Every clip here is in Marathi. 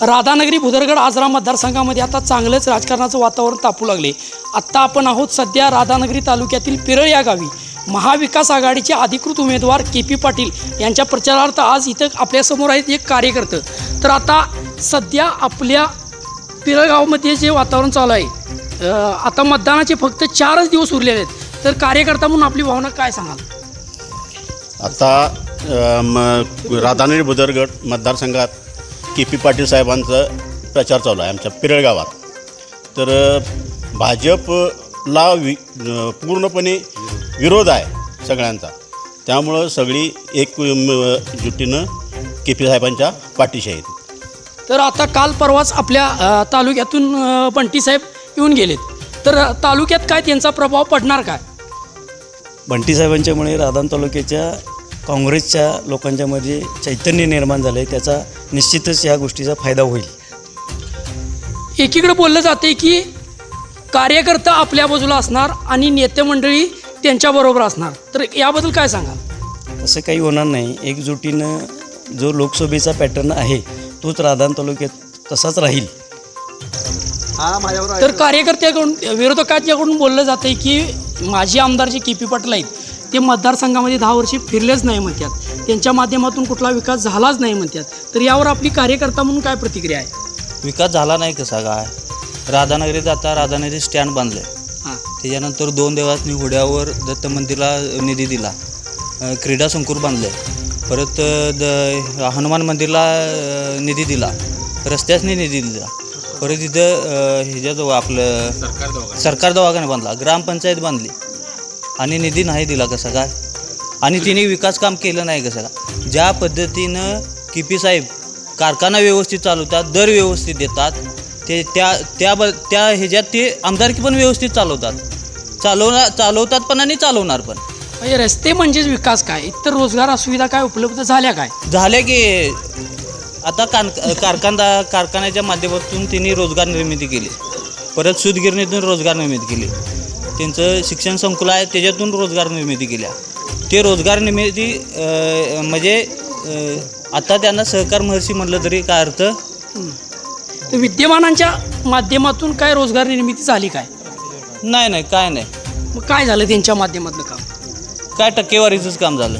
राधानगरी भुदरगड आजरा मतदारसंघामध्ये आता चांगलंच राजकारणाचं वातावरण तापू लागले. आत्ता आपण आहोत सध्या राधानगरी तालुक्यातील पिरळ या गावी. महाविकास आघाडीचे अधिकृत उमेदवार के पी पाटील यांच्या प्रचारार्थ आज इथं आपल्यासमोर आहेत एक कार्यकर्तं. तर आता सध्या आपल्या पिरळगावमध्ये जे वातावरण चालू आहे आता मतदानाचे फक्त चारच दिवस उरलेले आहेत. तर कार्यकर्ता म्हणून आपली भावना काय सांगाल? आता म राधानगरी भुदरगड मतदारसंघात के पी पाटील साहेबांचा प्रचार चालू आहे आमच्या पिरळ गावात. तर भाजपला वि पूर्णपणे विरोध आहे सगळ्यांचा. त्यामुळं सगळी एक जुटीनं के पी साहेबांच्या पाठीशी आहेत. तर आता काल परवाच आपल्या तालुक्यातून बंटी साहेब येऊन गेलेत. तर तालुक्यात काय त्यांचा प्रभाव पडणार काय? बंटी साहेबांच्यामुळे राधान तालुक्याच्या काँग्रेसच्या लोकांच्यामध्ये चैतन्य निर्माण झालं आहे त्याचा निश्चितच या गोष्टीचा फायदा होईल. एकीकडे बोललं जाते की कार्यकर्ता आपल्या बाजूला असणार आणि नेते मंडळी त्यांच्याबरोबर असणार. तर याबद्दल काय सांगाल? असं काही होणार नाही. एकजुटीनं जो लोकसभेचा पॅटर्न आहे तोच राधान तालुक्यात तसाच राहील. तर कार्यकर्त्याकडून विरोधकांच्याकडून बोललं जाते की माजी आमदार जे के पी पाटील आहेत. ते मतदारसंघामध्ये दहा वर्षे फिरलेच नाही म्हणतात. त्यांच्या माध्यमातून कुठला विकास झालाच नाही म्हणतात. तर यावर आपली कार्यकर्ता म्हणून काय प्रतिक्रिया आहे? विकास झाला नाही कसा काय राधानगरीत आता राधानगरी स्टँड बांधलं आहे हां. त्याच्यानंतर दोन देवासनी होड्यावर दत्त मंदिरला निधी दिला. अ, क्रीडा संकुल बांधलं परत अ, द हनुमान मंदिरला अ, निधी दिला. रस्त्यासनी निधी दिला. परत इथं अ, ह्याच्याजवळ आपलं सरकार दवाखाना. बांधला ग्रामपंचायत बांधली आणि निधी नाही दिला कसं काय आणि तिने विकास काम केलं नाही कसं काय ज्या पद्धतीनं किपी साहेब कारखाना व्यवस्थित चालवतात दर व्यवस्थित देतात ते त्या त्या ब त्या ह्याच्यात ते आमदारकी पण व्यवस्थित चालवतात. चालवणार चालवतात पण आणि चालवणार पण. म्हणजे रस्ते म्हणजेच विकास काय? इतर रोजगार सुविधा काय उपलब्ध झाल्या काय? झाले की आता कान कारखाना कारखान्याच्या माध्यमातून त्यांनी रोजगार निर्मिती केली. परत सूतगिरणीतून रोजगार निर्मिती केली. त्यांचं शिक्षण संकुल आहे त्याच्यातून रोजगार निर्मिती केल्या. ते रोजगार निर्मिती म्हणजे आता त्यांना सहकार महर्षी म्हटलं तरी काय अर्थ? विद्यमानांच्या माध्यमातून काय रोजगार निर्मिती झाली काय? नाही नाही काय नाही. मग काय झालं त्यांच्या माध्यमातलं काम? काय टक्केवारीचंच काम झालं.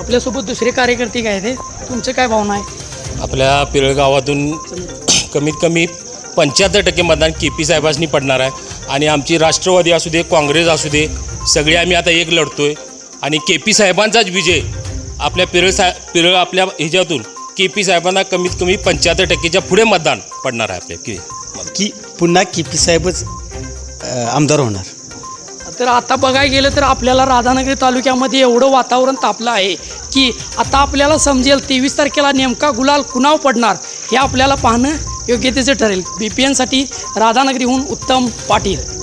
आपल्यासोबत दुसरे कार्यकर्ते काय आहेत? तुमचं काय भावना आहे? आपल्या पिरळ गावातून कमीत कमी पंच्याहत्तर टक्के मतदान के पी साहेबांनी पडणार आहे. आणि आमची राष्ट्रवादी असू दे काँग्रेस असू दे सगळे आम्ही आता एक लढतो आहे आणि के पी साहेबांचाच विजय आपल्या पिरळ सा पिरळ आपल्या ह्याच्यातून के पी साहेबांना कमीत कमी पंच्याहत्तर टक्केच्या पुढे मतदान पडणार आहे आपल्या की की पुन्हा के पी साहेबच आमदार होणार. तर आता बघायला गेलं तर आपल्याला राधानगरी तालुक्यामध्ये एवढं वातावरण तापलं आहे की आता आपल्याला समजेल तेवीस तारखेला नेमका गुलाल कुणाव पडणार हे आपल्याला पाहणं योग्यतेचे ठरेल. बी पी एनसाठी राधानगरीहून उत्तम पाटील.